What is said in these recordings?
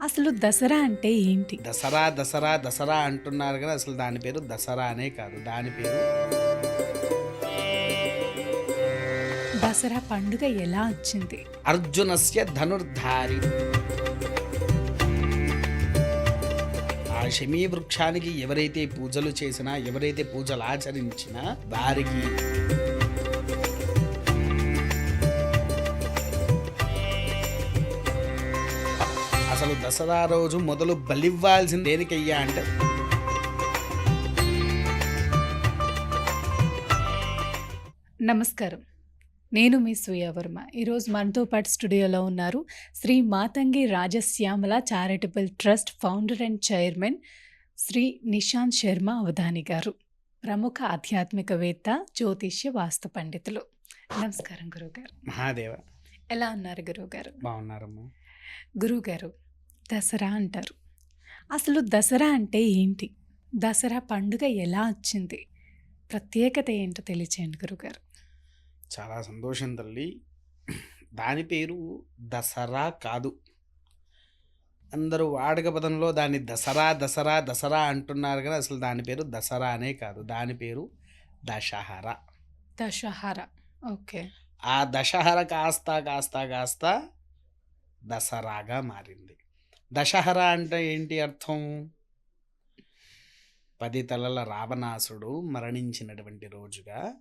అసలు దసరా అంటే ఏంటి? దసరా దసరా దసరా అంటున్నారు కదా అసలు దాని పేరు దసరా అనే కాదు దాని పేరు దసరా పండుగ ఎలా వచ్చింది? అర్జునస్య ధనుర్ధారి. ఆ శమీ వృక్షానికి ఎవరైతే పూజలు చేసినా ఎవరైతే పూజలు ఆచరించినా వారికి దసరా రోజు మొదలు బలివ్వాల్సింది దేనికయ్యా అంటే నమస్కారం. నేను మీ సూర్యవర్మ ఈరోజు మనతో పాటు స్టూడియోలో ఉన్నారు Shri Matangi Rajashyamala charitable trust founder and chairman Shri Nishant Sharma Avadhani garu ప్రముఖ ఆధ్యాత్మికవేత్త జ్యోతిష్య వాస్తు పండితులు. నమస్కారం గురువుగారు. మహాదేవ. ఎలా ఉన్నారు గురువుగారు? బాగున్నారమ్మా. గురువుగారు దసరా అంటారు. అసలు దసరా అంటే ఏంటి? దసరా పండుగ ఎలా వచ్చింది? ప్రత్యేకత ఏంటో తెలియచేయండి గురుగారు. చాలా సంతోషం తల్లి. దాని పేరు దసరా కాదు. అందరూ వాడక పదంలో దాన్ని దసరా దసరా దసరా అంటున్నారు కదా అసలు దాని పేరు దసరా అనే కాదు. దాని పేరు దశహర. దశహర. ఓకే. ఆ దశహర కాస్త కాస్త కాస్త దసరాగా మారింది. దశహర అంటే ఏంటి అర్థం? పది తలల రావణాసుడు మరణించినటువంటి రోజుగా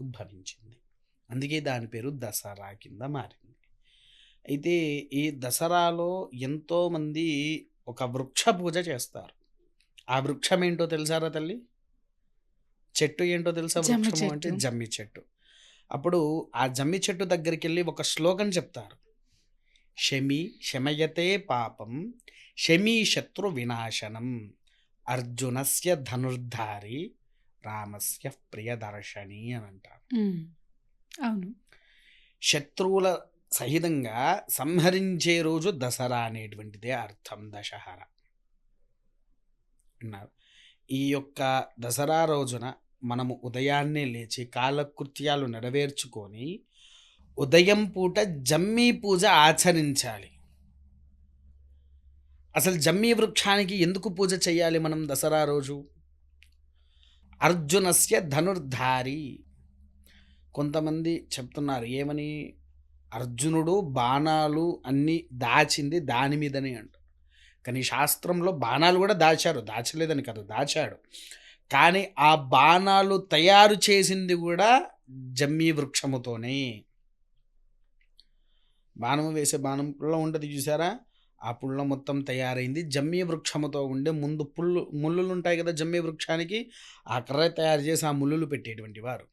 ఉద్భవించింది. అందుకే దాని పేరు దసరా కింద మారింది. అయితే ఈ దసరాలో ఎంతోమంది ఒక వృక్ష పూజ చేస్తారు. ఆ వృక్షం ఏంటో తెలుసారా తల్లి? చెట్టు ఏంటో తెలుసా వృక్షము అంటే. జమ్మి చెట్టు. అప్పుడు ఆ జమ్మి చెట్టు దగ్గరికి వెళ్ళి ఒక శ్లోకం చెప్తారు. శమి శమయతే పాపం శమీ శత్రు వినాశనం అర్జునస్య ధనుర్ధారి రామస్య ప్రియదర్శని అని అంటారు. అవును. శత్రువుల సహితంగా సంహరించే రోజు దసరా అనేటువంటిదే అర్థం దశహర. అన్నారు ఈ యొక్క దసరా రోజున మనము ఉదయాన్నే లేచి కాలకృత్యాలు నెరవేర్చుకొని ఉదయం పూట జమ్మి పూజ ఆచరించాలి. అసలు జమ్మి వృక్షానికి ఎందుకు పూజ చేయాలి మనం దసరా రోజు? అర్జునస్య ధనుర్ధారి. కొంతమంది చెప్తున్నారు ఏమని? అర్జునుడు బాణాలు అన్నీ దాచింది దాని మీదనే అంట. కానీ శాస్త్రంలో బాణాలు కూడా దాచారు దాచలేదని కాదు దాచాడు. కానీ ఆ బాణాలు తయారు చేసింది కూడా జమ్మి వృక్షముతోనే. బాణం వేసే బాణం పుల్ల ఉంటుంది చూసారా? ఆ పుల్ల మొత్తం తయారైంది. జమ్మి వృక్షముతో ఉండే ముందు పుల్లు ముళ్ళులు ఉంటాయి కదా జమ్మి వృక్షానికి? ఆ కర్ర తయారు చేసి ఆ ముళ్ళులు పెట్టేటువంటి వారు.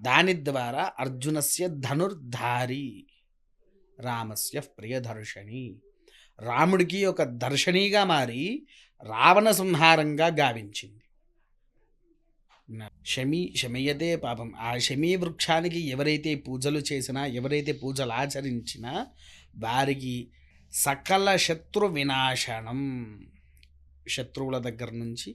దాని ద్వారా అర్జునస్య ధనుర్ధారి రామస్య ప్రియదర్శని. రాముడికి ఒక దర్శనీగా మారి రావణ సంహారంగా గావించింది. శమి శమయతే పాపం. ఆ శమీ వృక్షానికి ఎవరైతే పూజలు చేసినా ఎవరైతే పూజలు ఆచరించినా వారికి సకల శత్రు వినాశనం. శత్రువుల దగ్గర నుంచి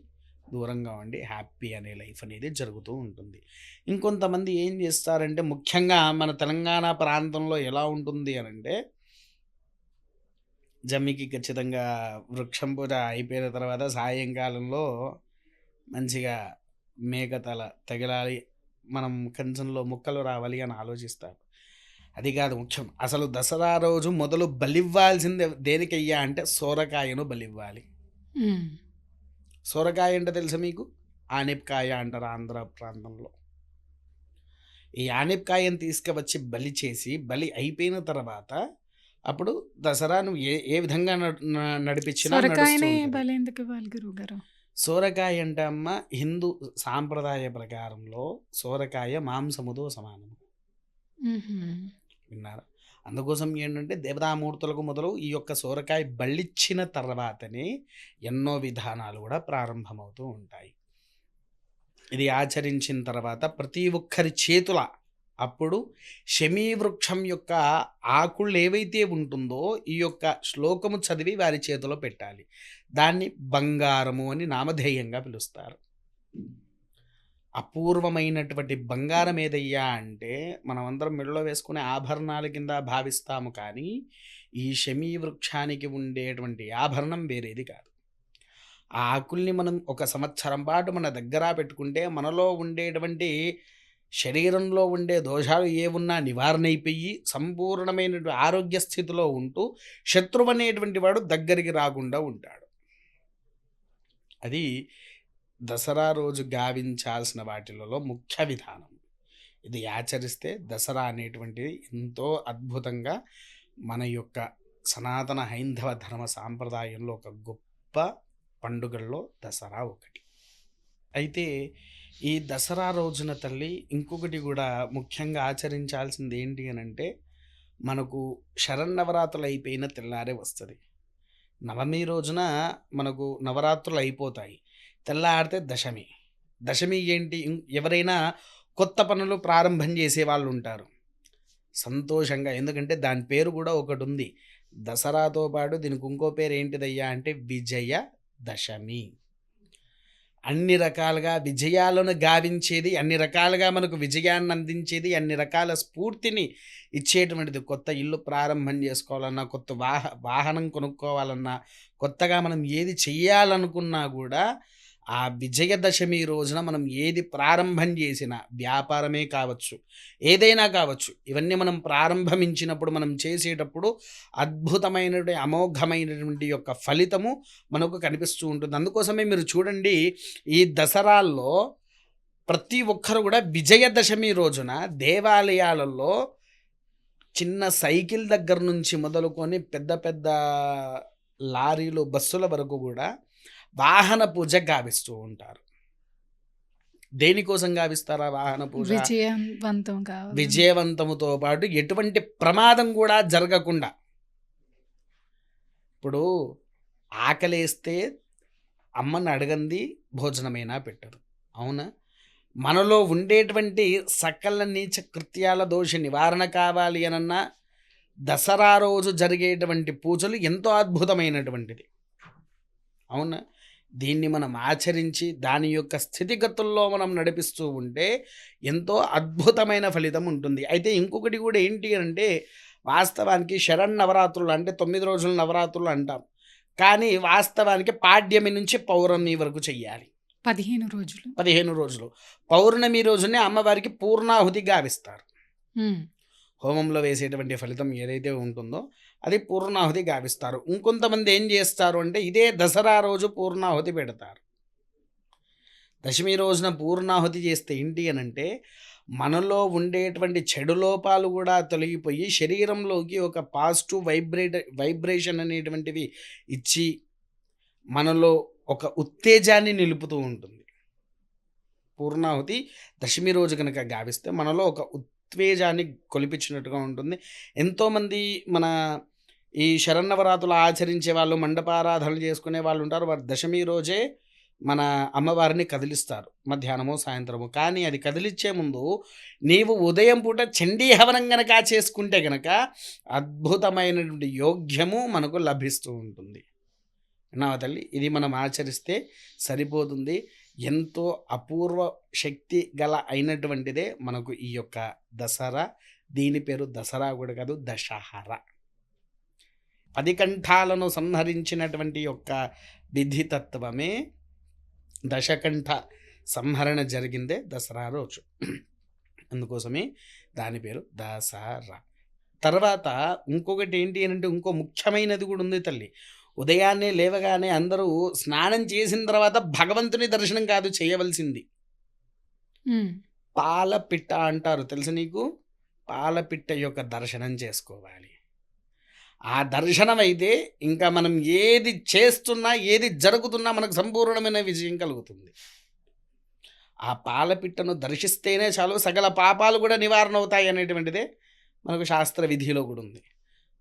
దూరంగా ఉండి హ్యాపీ అనే లైఫ్ అనేది జరుగుతూ ఉంటుంది. ఇంకొంతమంది ఏం చేస్తారంటే ముఖ్యంగా మన తెలంగాణ ప్రాంతంలో ఎలా ఉంటుంది అని అంటే జమ్మికి ఖచ్చితంగా వృక్షం పూజ అయిపోయిన తర్వాత సాయంకాలంలో మంచిగా మేకతల తగిలాలి మనం కంచంలో ముక్కలు రావాలి అని ఆలోచిస్తారు. అది కాదు ముఖ్యం. అసలు దసరా రోజు మొదలు బలివ్వాల్సింది దేనికయ్యా అంటే సోరకాయను బలివ్వాలి. సొరకాయ అంటే తెలుసా మీకు? ఆనెప్కాయ అంటారు ఆంధ్ర ప్రాంతంలో. ఈ ఆనెప్కాయను తీసుకువచ్చి బలి చేసి బలి అయిపోయిన తర్వాత అప్పుడు దసరా నువ్వు ఏ ఏ విధంగా నడిపించినా. బలి ఎందుకు ఇవ్వాలి గురువుగారు? సోరకాయ అంటే అమ్మ హిందూ సాంప్రదాయ ప్రకారంలో సోరకాయ మాంసముతో సమానం ఉహుం, విన్నారా? అందుకోసం ఏంటంటే దేవతామూర్తులకు మొదలు ఈ యొక్క సోరకాయ బళ్ళిచ్చిన తర్వాతనే ఎన్నో విధానాలు కూడా ప్రారంభమవుతూ ఉంటాయి. ఇది ఆచరించిన తర్వాత ప్రతి ఒక్కరి చేతుల అప్పుడు శమీ వృక్షం యొక్క ఆకుళ్ళు ఏవైతే ఉంటుందో ఈ యొక్క శ్లోకము చదివి వారి చేతిలో పెట్టాలి. దాన్ని బంగారము అని నామధేయంగా పిలుస్తారు. అపూర్వమైనటువంటి బంగారం ఏదయ్యా అంటే మనమందరం మెడలో వేసుకునే ఆభరణాల కింద భావిస్తాము కానీ ఈ శమీ వృక్షానికి ఉండేటువంటి ఆభరణం వేరేది కాదు. ఆ ఆకుల్ని మనం ఒక సంవత్సరం పాటు మన దగ్గర పెట్టుకుంటే మనలో ఉండేటువంటి శరీరంలో ఉండే దోషాలు ఏమున్నా నివారణ అయిపోయి సంపూర్ణమైనటువంటి ఆరోగ్య స్థితిలో ఉంటూ శత్రువు అనేటువంటి వాడు దగ్గరికి రాకుండా ఉంటాడు. అది దసరా రోజు గావించాల్సిన వాటిలలో ముఖ్య విధానం. ఇది ఆచరిస్తే దసరా అనేటువంటిది ఎంతో అద్భుతంగా మన యొక్క సనాతన హైందవ ధర్మ సాంప్రదాయంలో ఒక గొప్ప పండుగల్లో దసరా ఒకటి. అయితే ఈ దసరా రోజున తల్లి ఇంకొకటి కూడా ముఖ్యంగా ఆచరించాల్సింది ఏంటి అని అంటే మనకు శరన్నవరాత్రులు అయిపోయిన తెల్లారే వస్తుంది. నవమి రోజున మనకు నవరాత్రులు అయిపోతాయి. తెల్లారితే దశమి. దశమి ఏంటి? ఇం- ఎవరైనా కొత్త పనులు ప్రారంభం చేసే వాళ్ళు ఉంటారు. సంతోషంగా. ఎందుకంటే దాని పేరు కూడా ఒకటి ఉంది. దసరాతో పాటు దీనికి ఇంకో పేరు ఏంటిదయ్యా అంటే విజయ దశమి. అన్ని రకాలుగా విజయాలను గావించేది అన్ని రకాలుగా మనకు విజయాన్ని అందించేది అన్ని రకాల స్ఫూర్తిని ఇచ్చేటువంటిది. కొత్త ఇల్లు ప్రారంభం చేసుకోవాలన్నా కొత్త వాహ వాహనం కొనుక్కోవాలన్నా కొత్తగా మనం ఏది చెయ్యాలనుకున్నా కూడా ఆ విజయదశమి రోజున మనం ఏది ప్రారంభం చేసినా వ్యాపారమే కావచ్చు ఏదైనా కావచ్చు ఇవన్నీ మనం ప్రారంభించినప్పుడు మనం చేసేటప్పుడు అద్భుతమైనటువంటి అమోఘమైనటువంటి యొక్క ఫలితము మనకు కనిపిస్తూ ఉంటుంది. అందుకోసమే మీరు చూడండి ఈ దసరాల్లో ప్రతి ఒక్కరు కూడా విజయదశమి రోజున దేవాలయాలలో చిన్న సైకిల్ దగ్గర నుంచి మొదలుకొని పెద్ద పెద్ద లారీలు బస్సుల వరకు కూడా వాహన పూజ గావిస్తూ ఉంటారు. దేనికోసం గావిస్తారా వాహన పూజ? విజయవంతం విజయవంతముతో పాటు ఎటువంటి ప్రమాదం కూడా జరగకుండా. ఇప్పుడు ఆకలేస్తే అమ్మని అడగంది భోజనమైనా పెట్టదు. అవునా? మనలో ఉండేటువంటి సకల నీచ కృత్యాల దోష నివారణ కావాలి అనన్నా దసరా రోజు జరిగేటువంటి పూజలు ఎంతో అద్భుతమైనటువంటిది. అవునా? దీన్ని మనం ఆచరించి దాని యొక్క స్థితిగతుల్లో మనం నడిపిస్తూ ఉంటే ఎంతో అద్భుతమైన ఫలితం ఉంటుంది. అయితే ఇంకొకటి కూడా ఏంటి అంటే వాస్తవానికి శరణ్ నవరాత్రులు అంటే తొమ్మిది రోజుల నవరాత్రులు అంటాం. కానీ వాస్తవానికి పాడ్యమి నుంచి పౌర్ణమి వరకు చెయ్యాలి. పదిహేను రోజులు. పదిహేను రోజులు. పౌర్ణమి రోజునే అమ్మవారికి పూర్ణాహుతి గావిస్తారు. హోమంలో వేసేటువంటి ఫలితం ఏదైతే ఉంటుందో అది పూర్ణాహుతి గావిస్తారు. ఇంకొంతమంది ఏం చేస్తారు అంటే ఇదే దసరా రోజు పూర్ణాహుతి పెడతారు. దశమి రోజున పూర్ణాహుతి చేస్తే ఏంటి అని అంటే మనలో ఉండేటువంటి చెడు లోపాలు కూడా తొలగిపోయి శరీరంలోకి ఒక పాజిటివ్ వైబ్రేట్ వైబ్రేషన్ అనేటువంటివి ఇచ్చి మనలో ఒక ఉత్తేజాన్ని నిలుపుతూ ఉంటుంది. పూర్ణాహుతి దశమి రోజు కనుక గావిస్తే మనలో ఒక ఉత్వేజాన్ని కొలిపించినట్టుగా ఉంటుంది. ఎంతోమంది మన ఈ శరన్నవరాతులు ఆచరించే వాళ్ళు మండపారాధనలు చేసుకునే వాళ్ళు ఉంటారు. వారు దశమి రోజే మన అమ్మవారిని కదిలిస్తారు మధ్యాహ్నము సాయంత్రము. కానీ అది కదిలిచ్చే ముందు నీవు ఉదయం పూట చండీ హవనం గనక చేసుకుంటే గనక అద్భుతమైనటువంటి యోగ్యము మనకు లభిస్తూ ఉంటుంది. నా తల్లి ఇది మనం ఆచరిస్తే సరిపోతుంది. ఎంతో అపూర్వ శక్తి గల అయినటువంటిదే మనకు ఈ యొక్క దసరా. దీని పేరు దసరా కూడా కాదు దశహర. పది కంఠాలను సంహరించినటువంటి యొక్క విధితత్వమే దశకంఠ సంహరణ జరిగిందే దసరా రోజు. అందుకోసమే దాని పేరు దసరా. తర్వాత ఇంకొకటి ఏంటి అని అంటే ఇంకో ముఖ్యమైనది కూడా ఉంది తల్లి. ఉదయాన్నే లేవగానే అందరూ స్నానం చేసిన తర్వాత భగవంతుని దర్శనం కాదు చేయవలసింది. పాలపిట్ట అంటారు. తెలుసు నీకు? పాలపిట్ట యొక్క దర్శనం చేసుకోవాలి. ఆ దర్శనం అయితే ఇంకా మనం ఏది చేస్తున్నా ఏది జరుగుతున్నా మనకు సంపూర్ణమైన విజయం కలుగుతుంది. ఆ పాలపిట్టను దర్శిస్తేనే చాలు సకల పాపాలు కూడా నివారణ అవుతాయి అనేటువంటిదే మనకు శాస్త్ర విధిలో కూడా ఉంది.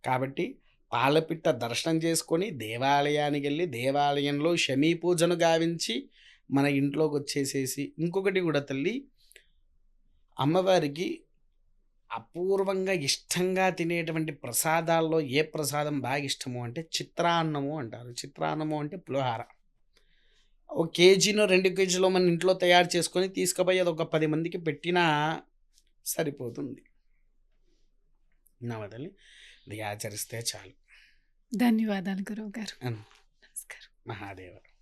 కాబట్టి పాలపిట్ట దర్శనం చేసుకొని దేవాలయానికి వెళ్ళి దేవాలయంలో శమీ పూజను గావించి మన ఇంట్లోకి వచ్చేసేసి ఇంకొకటి కూడా తల్లి అమ్మవారికి అపూర్వంగా ఇష్టంగా తినేటువంటి ప్రసాదాల్లో ఏ ప్రసాదం బాగా ఇష్టము అంటే చిత్రాన్నము అంటారు. చిత్రాన్నము అంటే పులిహార. ఒక కేజీను రెండు కేజీలో మన ఇంట్లో తయారు చేసుకొని తీసుకుపోయి అది ఒక పది మందికి పెట్టినా సరిపోతుంది. నా వదలి అది ఆచరిస్తే చాలు. ధన్యవాదాలు గురువు గారు నమస్కారం. మహాదేవ.